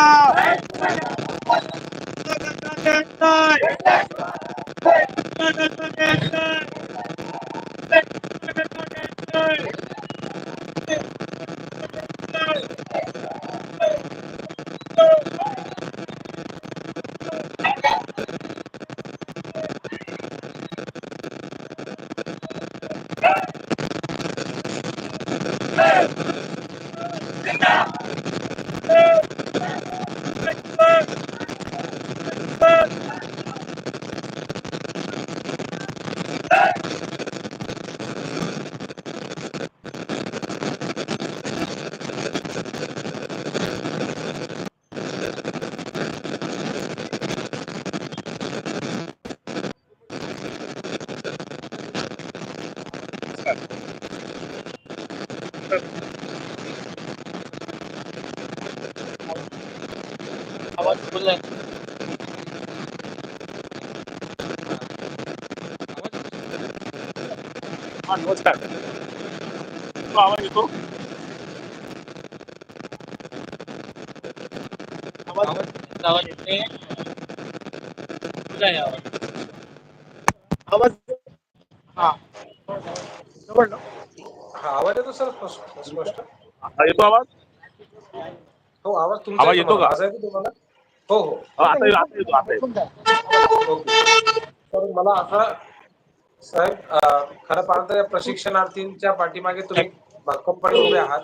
आवाज फुल आहे हा नमस्कार तो आवाज येतो आवाज आवाज आवाज येते आवाज आवाज हा जवळ? हा आवाज येतो सर स्पष्ट हा, येतो आवाज हो आवाज तुमचा आवाज येतो. का? माझा येतो तुम्हाला हो हो. हा, आता आता येतो आता येतो. ओके तर मला आता साहेब खरं पाहता या प्रशिक्षणार्थींच्या पाठीमागे तुम्ही भक्कमपणे उभे आहात.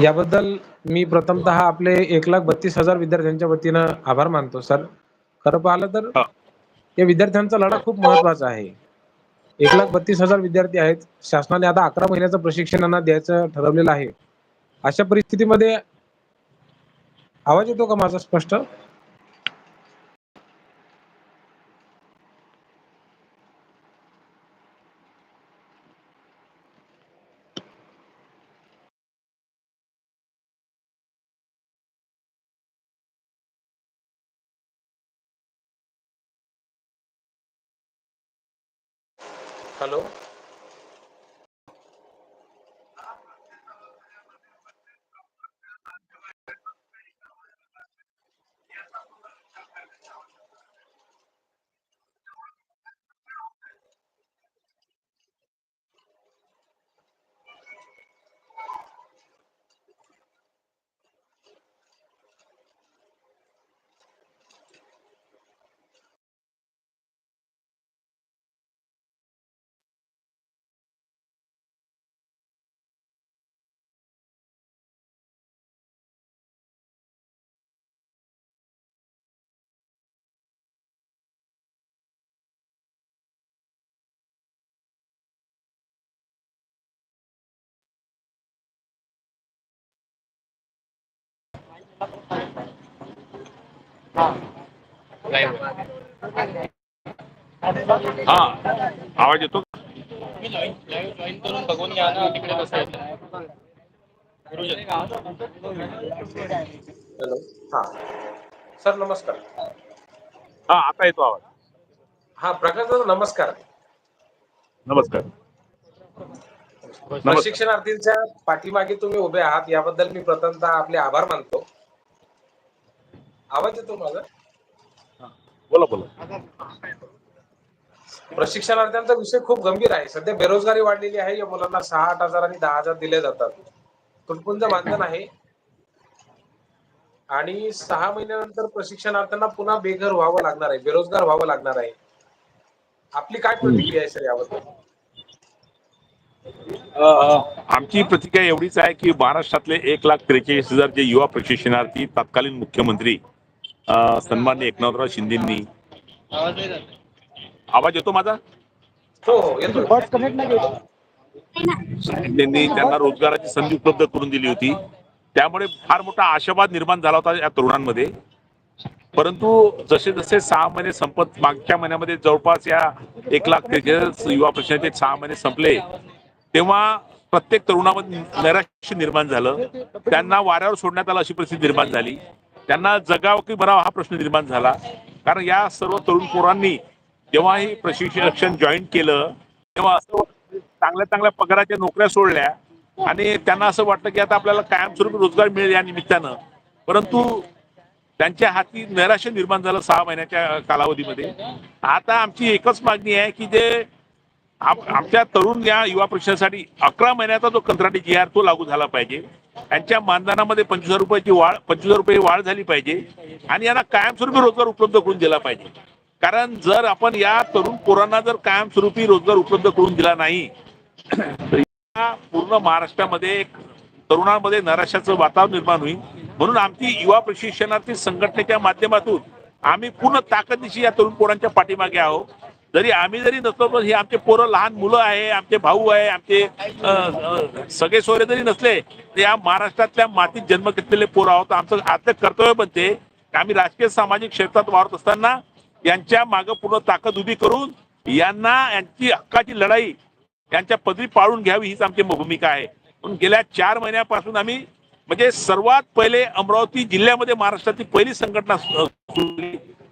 याबद्दल मी प्रथमतः आपले एक लाख बत्तीस हजार विद्यार्थ्यांच्या वतीनं आभार मानतो सर. खरं पाहिलं तर. या विद्यार्थ्यांचा लढा खूप महत्त्वाचा आहे. एक लाख बत्तीस हजार विद्यार्थी आहेत. शासनाने आता अकरा महिन्याचं प्रशिक्षण यांना द्यायचं ठरवलेलं आहे. अशा परिस्थितीमध्ये आवाज येतो का माझा स्पष्ट? हॅलो हा. आवाज येतो? तुम्ही जॉईन जॉईन करून बघून घ्या ना तिकडे कसं येतं हॅलो. हा. सर नमस्कार. हा आता येतो आवाज. हा प्रकाश दादा नमस्कार. नमस्कार. प्रशिक्षणार्थींच्या पाठीमागे तुम्ही उभे आहात याबद्दल मी प्रथमतः आपले आभार मानतो. आवाज येतो माझा? बोला बोला. प्रशिक्षणार्थ्यांचा विषय खूप गंभीर आहे. सध्या बेरोजगारी वाढलेली आहे. या मुलांना सहा आठ हजार आणि दहा हजार दिले जातात. तुटपुंज मानधन आहे. आणि सहा महिन्यानंतर प्रशिक्षणार्थ्यांना पुन्हा बेघर व्हावं लागणार आहे. बेरोजगार व्हावं लागणार आहे. आपली काय प्रतिक्रिया आहे सर याबद्दल? आमची प्रतिक्रिया एवढीच आहे की महाराष्ट्रातले एक लाख त्रेचाळीस हजार जे युवा प्रशिक्षणार्थी तत्कालीन मुख्यमंत्री अ, सन्माननीय एकनाथराव शिंदेंनी. आवाज नाही जात आवाज येतो माझा? हो हो येतोय. त्यांनी त्यांना रोजगाराची संधी उपलब्ध करून दिली होती. त्यामुळे फार मोठा आशावाद निर्माण झाला होता या तरुणांमध्ये. परंतु जसे जसे सहा महिने संपत मागच्या महिन्यामध्ये जवळपास या एक लाख त्रेचाळीस युवा प्रशिक्षणाचे सहा महिने संपले तेव्हा प्रत्येक तरुणामध्ये नैराश्य निर्माण झालं. त्यांना वाऱ्यावर सोडण्यात आलं अशी परिस्थिती निर्माण झाली. त्यांना जगाव की मराव हा प्रश्न निर्माण झाला. कारण या सर्व तरुण पोरांनी जेव्हा हे प्रशिक्षण जॉईन केलं तेव्हा असं चांगल्या चांगल्या पगाराच्या नोकऱ्या सोडल्या आणि त्यांना असं वाटतं की आता आपल्याला कायमस्वरूपी रोजगार मिळेल या निमित्तानं. परंतु त्यांच्या हाती नैराश्य निर्माण झालं सहा महिन्याच्या कालावधीमध्ये. आता आमची एकच मागणी आहे की जे आमच्या तरुण या युवा परीक्षेसाठी अकरा महिन्याचा जो कंत्राटी जी आर तो लागू झाला पाहिजे. त्यांच्या मानधनामध्ये पंचवीस हजार रुपयाची वाढ पंचवीस हजार रुपये वाढ झाली पाहिजे. आणि यांना कायमस्वरूपी रोजगार उपलब्ध करून दिला पाहिजे. कारण जर आपण या तरुण पोरांना जर कायमस्वरूपी रोजगार उपलब्ध करून दिला नाही तर या पूर्ण महाराष्ट्रामध्ये एक तरुणांमध्ये नैराश्याचं वातावरण निर्माण होईल. म्हणून आमची युवा प्रशिक्षणार्थी संघटनेच्या माध्यमातून आम्ही पूर्ण ताकदीशी या तरुण पोरांच्या पाठीमागे आहोत. जरी आम्ही जरी नसलो तर हे आमचे पोरं लहान मुलं आहे आमचे भाऊ आहे आमचे सगळे सोयरे जरी नसले तर या महाराष्ट्रातल्या मातीत जन्म घेतलेले पोरं आहोत. आमचं आजचं कर्तव्य बनते आम्ही राजकीय सामाजिक क्षेत्रात वावरत असताना यांच्या मागे पूर्ण ताकद उभी करून यांना यांची हक्काची लढाई यांच्या पदरी पाळून घ्यावी हीच आमची भूमिका आहे. म्हणून गेल्या चार महिन्यापासून आम्ही म्हणजे सर्वात पहिले अमरावती जिल्ह्यामध्ये महाराष्ट्राची पहिली संघटना सुरू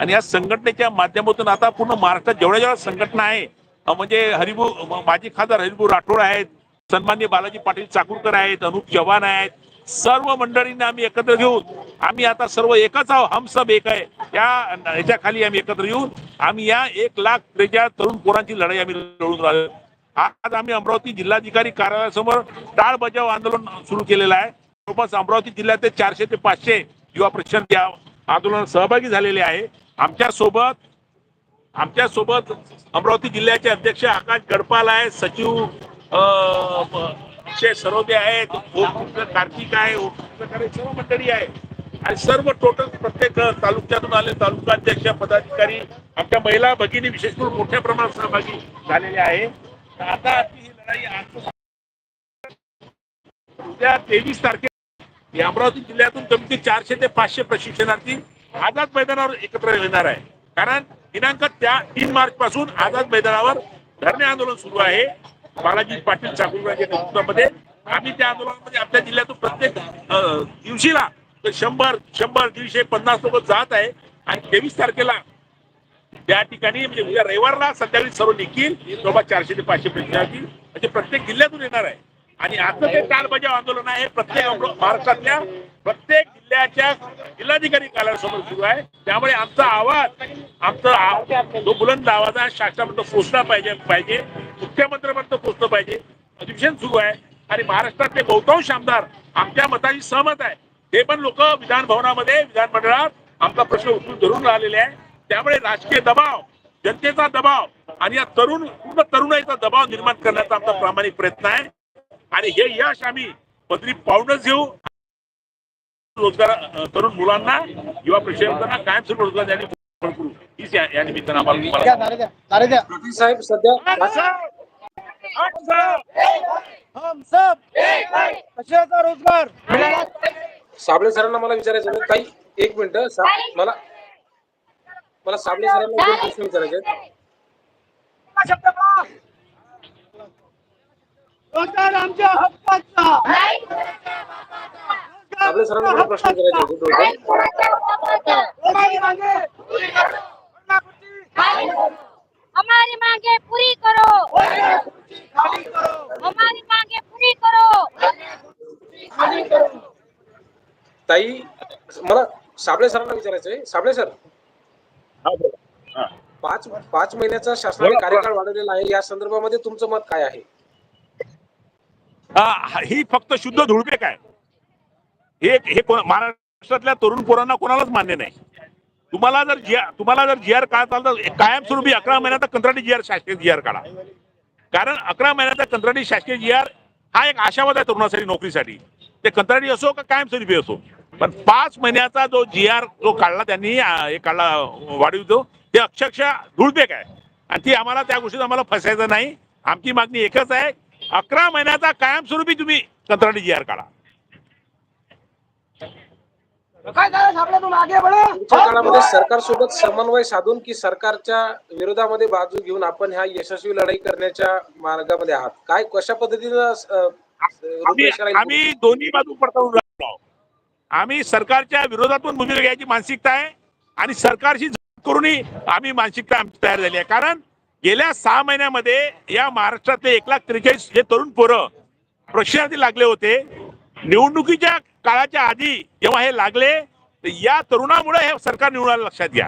आणि या संघटनेच्या माध्यमातून आता पूर्ण महाराष्ट्रात जेवढ्या जेवढ्या संघटना आहे म्हणजे हरिभू माजी खासदार हरिभू राठोड आहेत सन्मान्य बालाजी पाटील चाकूरकर आहेत अनुप चव्हाण आहेत सर्व मंडळींना आम्ही एकत्र घेऊन आम्ही आता सर्व एकच आहोत हम सब एक आहे. त्या याच्याखाली आम्ही एकत्र येऊन आम्ही या एक लाख त्रेचाळीस तरुण पोरांची लढाई आम्ही लढून राहिलो. आज आम्ही अमरावती जिल्हाधिकारी कार्यालयासमोर टाळ बजाव आंदोलन सुरू केलेलं आहे. जवळपास अमरावती जिल्ह्यातील चारशे ते पाचशे युवा प्रशिक्षण या आंदोलनात सहभागी झालेले आहे. आमच्यासोबत आमच्यासोबत अमरावती जिल्ह्याचे अध्यक्ष आकाश गडपाल आहे सचिव अक्षय सरोदे आहेत कार्तिक आहे आहे, सर्व मंडळी आहे आणि सर्व टोटल प्रत्येक तालुक्यातून आले तालुका अध्यक्ष पदाधिकारी आमच्या महिला भगिनी विशेष करून मोठ्या प्रमाणात सहभागी झालेले आहे. तर आता आपली ही लढाई आज उद्या तेवीस तारखे या अमरावती जिल्ह्यातून कमी चारशे ते पाचशे प्रशिक्षणार्थी आझाद मैदानावर एकत्र येणार आहे. कारण दिनांक त्या तीन मार्च पासून आझाद मैदानावर धरणे आंदोलन सुरू आहे. बालाजी पाटील चाकूरच्या नेतृत्वामध्ये. आम्ही त्या आंदोलनामध्ये आपल्या जिल्ह्यातून प्रत्येक दिवशीला तर शंभर शंभर दीडशे पन्नास लोक जात आहे. आणि तेवीस तारखेला त्या ठिकाणी म्हणजे उद्या रविवारला संध्याकाळी सर्व निघतील जवळपास चारशे ते पाचशे विद्यार्थी म्हणजे प्रत्येक जिल्ह्यातून येणार आहे. आणि आजचं जे टाळ बजाव आंदोलन आहे प्रत्येक महाराष्ट्रातल्या प्रत्येक जिल्ह्याच्या जिल्हाधिकारी कार्यालयासमोर सुरू आहे. त्यामुळे आमचा आवाज आमचा आव- जो बुलंद आवाज आहे शासनापर्यंत पोचला पाहिजे पाहिजे. मुख्यमंत्र्यांपर्यंत पोचलं पाहिजे. अधिवेशन सुरू आहे. आणि महाराष्ट्रातले बहुतांश आमदार आमच्या मताशी सहमत आहे. ते पण लोक विधान भवनामध्ये विधानमंडळात आमचा प्रश्न उचलून धरून राहिलेले आहे. त्यामुळे राजकीय दबाव जनतेचा दबाव आणि या तरुण पूर्ण तरुणाईचा दबाव निर्माण करण्याचा आमचा प्रामाणिक प्रयत्न आहे. आणि हे यश आम्ही पदरी पाहूनच घेऊ. रोजगार तरुण मुलांना युवा प्रशिक्षकांना कायमस्वरूपी रोजगार प्रयत्न करू हीच या या निमित्तानं आम्हाला तुम्हाला पाटील साहेब सध्या हम सब कशाचा रोजगार? साबळे सरांना मला विचारायचं काही एक मिनिट. मला मला साबळे सरांना प्रश्न विचारायचे. रोजगार आमच्या हक्काचा. साबळे सरांना मला प्रश्न विचारायचे होते दोन. हमारी मांगे हमारी मांगे पूरी करो। खाली करो हमारी मांगे पूरी करो। ताई मला साबळे सरांना विचारायचं आहे साबळे सर हा, बोला. हा. पाच पाच महिन्याचा शासनाने कार्यकाळ वाढवलेला आहे. या संदर्भामध्ये तुमचं मत काय आहे? हा, ही फक्त शुद्ध धुळपेक आहे हे हे महाराष्ट्रातल्या तरुण पोरांना कोणालाच मान्य नाही. तुम्हाला जर जी तुम्हाला जर जी आर काढता तर कायमस्वरूपी अकरा महिन्याचा कंत्राटी जी आर शासकीय जी आर काढा. कारण अकरा महिन्याचा कंत्राटी शासकीय जी आर हा एक आशावाद आहे तरुणासाठी नोकरीसाठी. ते कंत्राटी असो का कायमस्वरूपी असो. पण पाच महिन्याचा जो जी आर जो काढला त्यांनी हे काढला वाढीव तो ते अक्षरशः धुळपेक आहे. आणि ती आम्हाला त्या गोष्टीत आम्हाला फसायचं नाही. आमची मागणी एकच आहे अकरा महिन्याचा कायमस्वरूपी तुम्ही कंत्राटी जी आर काढा. सरकार सोबत समन्वय साधून की सरकारच्या विरोधामध्ये बाजू घेऊन आपण ह्या यशस्वी लढाई करण्याच्या मार्गामध्ये आहात. काय कशा पद्धतीनं आम्ही दोन्ही बाजू पडताळून राहिलो आहोत. आम्ही सरकारच्या विरोधातून भूमिका घ्यायची मानसिकता आहे आणि सरकारशी करूनही आम्ही मानसिकता आमची तयार झाली आहे. कारण गेल्या सहा महिन्यामध्ये या महाराष्ट्रातले एक लाख त्रेचाळीस जे तरुण पोरं प्रशिक्षणार्थी लागले होते. निवडणुकीच्या काळाच्या आधी जेव्हा हे लागले तर या तरुणामुळे हे सरकार निवडून आलं लक्षात घ्या.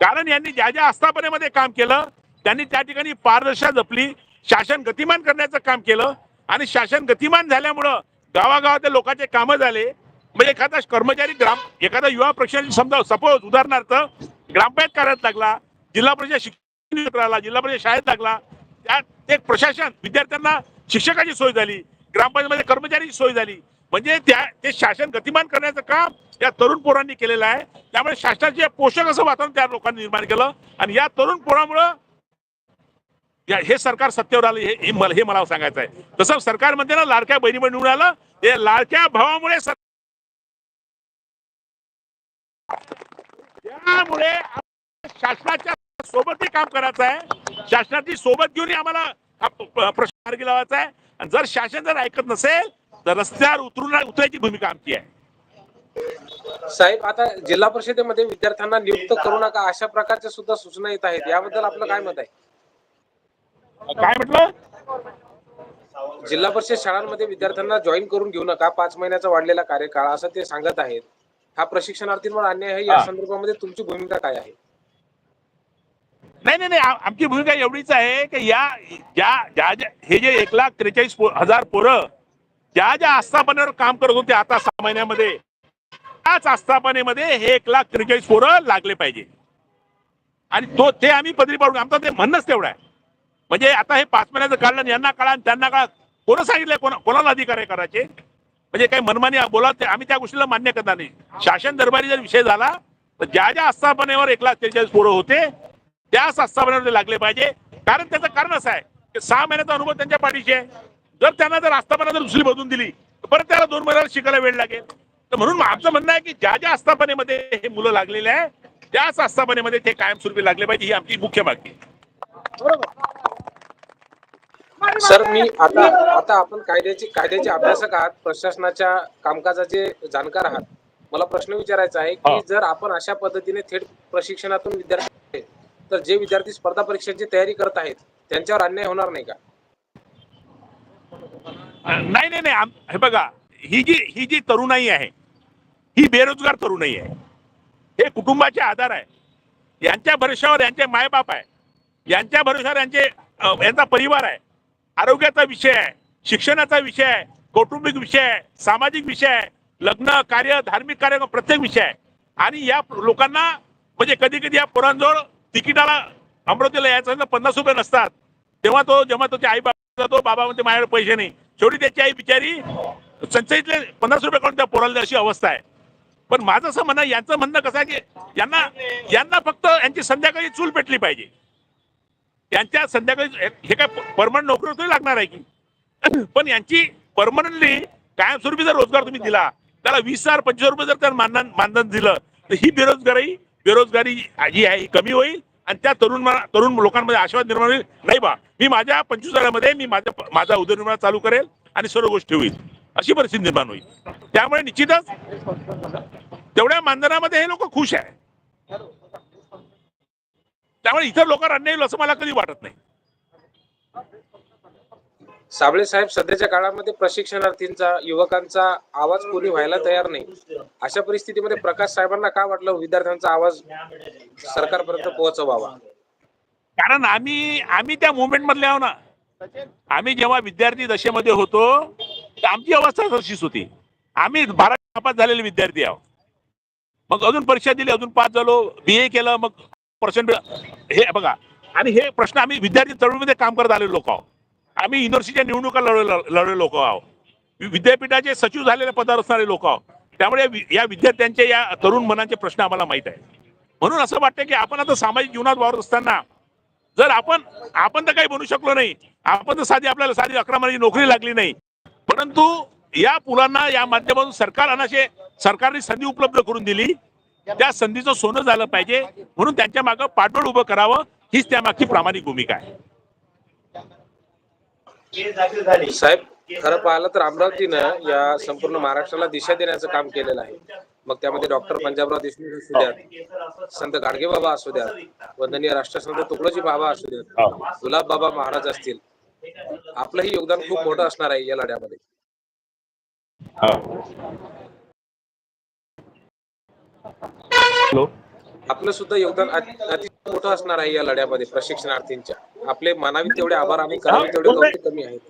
कारण यांनी ज्या ज्या आस्थापनेमध्ये काम केलं त्यांनी त्या ठिकाणी पारदर्शकता जपली शासन गतिमान करण्याचं काम केलं आणि शासन गतिमान झाल्यामुळं गावागावातल्या लोकांचे कामं झाले. म्हणजे एखादा कर्मचारी ग्राम एखादा युवा प्रशिक्षण समजा सपोज उदाहरणार्थ ग्रामपंचायत कार्यालयात लागला जिल्हा परिषद शिक्षण क्षेत्राला जिल्हा परिषद शाळेत लागला त्यात एक प्रशासन विद्यार्थ्यांना शिक्षकाची सोय झाली ग्रामपंचायतमध्ये कर्मचारीची सोय झाली. म्हणजे त्या ते शासन गतिमान करण्याचं काम या तरुण पोरांनी केलेलं आहे. त्यामुळे शासनाचे पोषक असं वातावरण त्या लोकांनी निर्माण केलं. आणि या तरुण पोरामुळं या हे सरकार सत्तेवर आलं हे मला हे मला सांगायचं आहे तसं सरकार म्हणते ना लाडक्या बहिणीमुळे निवडून आलं. ते लाडक्या भावामुळे त्यामुळे शासनाच्या सोबत काम करायचं आहे. शासनाची सोबत घेऊन आम्हाला प्रश्न मार्गी लावायचा आहे. आणि जर शासन जर ऐकत नसेल तर रस्त्यावर उतरून उतरायची भूमिका आमची आहे. साहेब आता जिल्हा परिषदेमध्ये विद्यार्थ्यांना नियुक्त करू नका अशा प्रकारच्या सुद्धा सूचना येत आहेत. याबद्दल आपलं काय मत आहे? काय म्हटलं? जिल्हा परिषद शाळांमध्ये विद्यार्थ्यांना जॉईन करून घेऊ नका. पाच महिन्याचा वाढलेला कार्यकाळ असं ते सांगत आहेत. हा प्रशिक्षणार्थींवर अन्याय आहे. या. संदर्भामध्ये तुमची भूमिका काय आहे? नाही नाही नाही. आम- आमची भूमिका एवढीच आहे की या ज्या ज्या हे जे एक लाख त्रेचाळीस हजार पोरं ज्या ज्या आस्थापनेवर काम करत होते आता सहा महिन्यामध्ये त्याच आस्थापनेमध्ये हे एक लाख त्रेचाळीस पोरं लागले पाहिजे. आणि तो ते आम्ही पदरी पाडू आमचं ते म्हणणंच तेवढं आहे. म्हणजे आता हे पाच महिन्याचं काढलं यांना काढा आणि त्यांना काढा. कोणं सांगितलंय कोणा कोणाला अधिकार आहे करायचे? म्हणजे काही मनमानी बोला ते आम्ही त्या गोष्टीला मान्य करणार नाही. शासन दरबारी जर विषय झाला तर ज्या ज्या आस्थापनेवर एक लाख त्रेचाळीस पोरं होते त्याच आस्थापनेवर ते लागले पाहिजे. कारण त्याचं कारण असं आहे की सहा महिन्याचा अनुभव त्यांच्या पाठीशी आहे. जर त्यांना जर आस्थापना जर दुसरी बदलून दिली तर परत त्याला दोन महिन्याला शिकायला वेळ लागेल तर म्हणून आमचं म्हणणं आहे की ज्या ज्या आस्थापनेमध्ये हे मुलं लागलेले आहे त्याच आस्थापनेमध्ये ते कायमस्वरूपी लागले पाहिजे ही आमची मुख्य मागणी आहे. सर मी आता आता आपण कायद्याची कायद्याचे अभ्यासक आहात प्रशासनाच्या कामकाजाचे जाणकार आहात मला प्रश्न विचारायचा आहे की. जर जर आपण अशा पद्धतीने थेट प्रशिक्षणातून विद्यार्थी तर जे विद्यार्थी स्पर्धा परीक्षांची तयारी करत आहेत त्यांच्यावर अन्याय होणार नाही का नाही नाही नाही आम- हे बघा ही जी ही जी तरुणाई आहे ही बेरोजगार तरुणाई आहे. हे कुटुंबाचे आधार आहे. यांच्या भरोशावर यांचे मायबाप आहे. यांच्या भरोशावर यांचे यांचा परिवार आहे. आरोग्याचा विषय आहे शिक्षणाचा विषय आहे कौटुंबिक विषय आहे सामाजिक विषय आहे लग्न कार्य धार्मिक कार्य प्रत्येक विषय आहे. आणि या लोकांना म्हणजे कधी कधी या पोरांजवळ तिकिटाला अमरावतीला यायचं पन्नास रुपये नसतात. तेव्हा तो जेव्हा तो आई बाबा तो बाबा म्हणते माझ्याकडे पैसे नाही. शेवटी त्याची आई बिचारी संचयीतले पन्नास रुपये काढून त्या पोराला अशी अवस्था आहे. पण माझं असं म्हणणं यांचं म्हणणं कसं आहे की यांना यांना फक्त यांची संध्याकाळी चूल पेटली पाहिजे. यांच्या संध्याकाळी हे काय परमनंट नोकरी तरी लागणार आहे की? पण यांची परमनंटली कायमस्वरूपी जर रोजगार तुम्ही दिला त्याला वीस हजार पंचवीस रुपये जर त्यांना मानधन मानधन दिलं तर ही बेरोजगारी बेरोजगारी जी आहे ही कमी होईल. आणि त्या तरुण तरुण लोकांमध्ये आशीर्वाद निर्माण होईल. नाही बा मी माझ्या पंचवीस हजारामध्ये मी माझ्या माझा उदरनिर्वाह चालू करेल आणि सर्व गोष्टी होईल. अशी परिस्थिती निर्माण होईल. त्यामुळे निश्चितच तेवढ्या मानधनामध्ये हे लोक खुश आहे. त्यामुळे इतर लोकांना अन्याय येईल असं मला कधी वाटत नाही. साबळे साहेब सध्याच्या काळामध्ये प्रशिक्षणार्थींचा युवकांचा आवाज कोणी व्हायला तयार नाही. अशा परिस्थितीमध्ये प्रकाश साहेबांना का वाटलं हो विद्यार्थ्यांचा आवाज सरकारपर्यंत पोहोचवावा? कारण आम्ही आम्ही त्या मुवमेंट मधले आहो ना. आम्ही जेव्हा विद्यार्थी दशेमध्ये होतो आमची अवस्था तशीच होती. आम्ही बारा पास झालेले विद्यार्थी आहोत मग अजून परीक्षा दिली अजून पास झालो बी ए केलं मग पर्सेंट हे बघा. आणि हे प्रश्न आम्ही विद्यार्थी चळवळीमध्ये काम करत आलेलो लोक आहोत आम्ही युनिव्हर्सिटीच्या निवडणुका लढवले लढवले लोक आहोत. विद्यापीठाचे सचिव झालेले पदावर असणारे लोक आहोत. त्यामुळे या या विद्यार्थ्यांचे या तरुण मनाचे प्रश्न आम्हाला माहीत आहे म्हणून असं वाटतं की आपण आता सामाजिक जीवनात वावरत असताना जर आपण आपण तर काही बनू शकलो नाही. आपण तर साधी आपल्याला साधी अकरा महिन्याची नोकरी लागली नाही. परंतु या मुलांना या माध्यमातून सरकार अनाशे सरकारने संधी उपलब्ध करून दिली. त्या संधीचं सोनं झालं पाहिजे. म्हणून त्यांच्या मागं पाठबळ उभं करावं. हीच त्यामागची प्रामाणिक भूमिका आहे. साहेब खरं पाहिलं तर अमरावतीनं या संपूर्ण महाराष्ट्राला दिशा देण्याचं काम केलेलं आहे. मग त्यामध्ये डॉक्टर पंजाबराव देशमुख असू द्या संत गाडगे बाबा असू द्या वंदनीय राष्ट्रसंत तुकडोजी बाबा असू द्या गुलाब बाबा महाराज असतील. आपलंही योगदान खूप मोठं असणार आहे या लढ्यामध्ये. हा. हॅलो. आपलं सुद्धा योगदान अति- अतिशय मोठं असणार आहे या लढ्यामध्ये प्रशिक्षणार्थींच्या. आपले मानावी तेवढे आभार आणि करावे तेवढे कमी आहेत.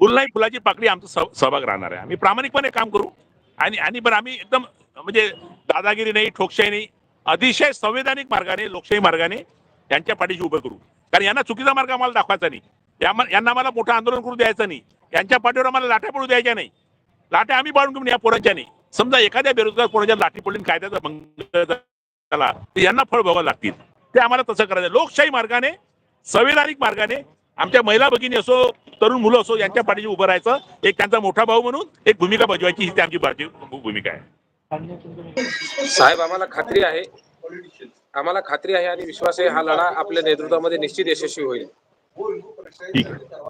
नाही फुलाची पाकळी आमचा सह- सहभाग राहणार आहे. आम्ही प्रामाणिकपणे काम करू. आणि आणि पण आम्ही एकदम म्हणजे दादागिरी नाही ठोकशाही नाही अतिशय संवैधानिक मार्गाने लोकशाही मार्गाने यांच्या पाठीशी उभं करू. कारण यांना चुकीचा मार्ग आम्हाला दाखवायचा नाही. यांना आम्हाला मोठं आंदोलन करू द्यायचं नाही. यांच्या पाठीवर आम्हाला लाट्या पडू द्यायच्या नाही. लाट्या आम्ही पाडून घेऊन या पोरांच्या नाही समजा एखाद्या बेरोजगार पोराच्या लाठी पडून कायद्याचा भंग झाला यांना फळ भोगावं लागतील. ते आम्हाला तसं करायचं. लोकशाही मार्गाने संवैधानिक मार्गाने आमच्या महिला भगिनी असो तरुण मुलं असो यांच्या पाठीशी उभं राहायचं. एक त्यांचा मोठा भाऊ म्हणून एक भूमिका बजवायची ही ती आमची भारतीय भूमिका आहे. साहेब आम्हाला खात्री आहे. आम्हाला खात्री आहे आणि विश्वास आहे हा लढा आपल्या नेतृत्वामध्ये निश्चित यशस्वी होईल. ठीक आहे.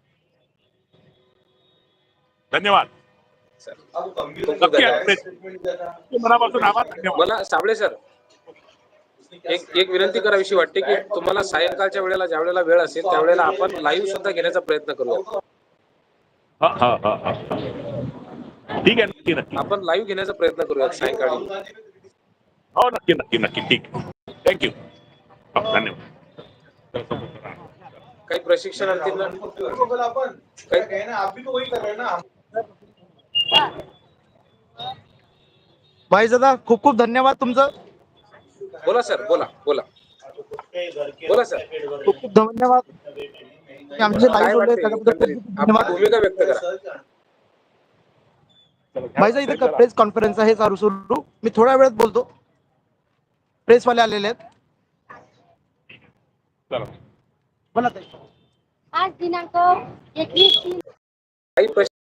धन्यवाद. मनापासून आभार धन्यवाद. मला साबळे सर एक एक विनंती करावीशी वाटते की तुम्हाला सायंकाळच्या वेळेला ज्या वेळेला वेळ असेल त्यावेळेला आपण लाईव्ह सुद्धा घेण्याचा प्रयत्न करूया. हा हा हा हा. ठीक आहे नक्की नक्की. आपण लाईव्ह घेण्याचा प्रयत्न करूया सायंकाळी. हो नक्की नक्की नक्की. ठीक. थँक्यू धन्यवाद. काही प्रशिक्षणार्थींना काही भाई दादा खूप खूप धन्यवाद तुमचं. बोला सर बोला बोला. बोला सर. खूप खूप धन्यवाद. आमचे काय वाटतंय धन्यवाद. भूमिका व्यक्त करा. भाईजा इथे प्रेस कॉन्फरन्स आहे चालू सुरू. मी थोड्या वेळात बोलतो. प्रेसवाले आलेले आहेत. चला. बोला ताई. आज दिनांक एकवीस तीन काही प्रश्न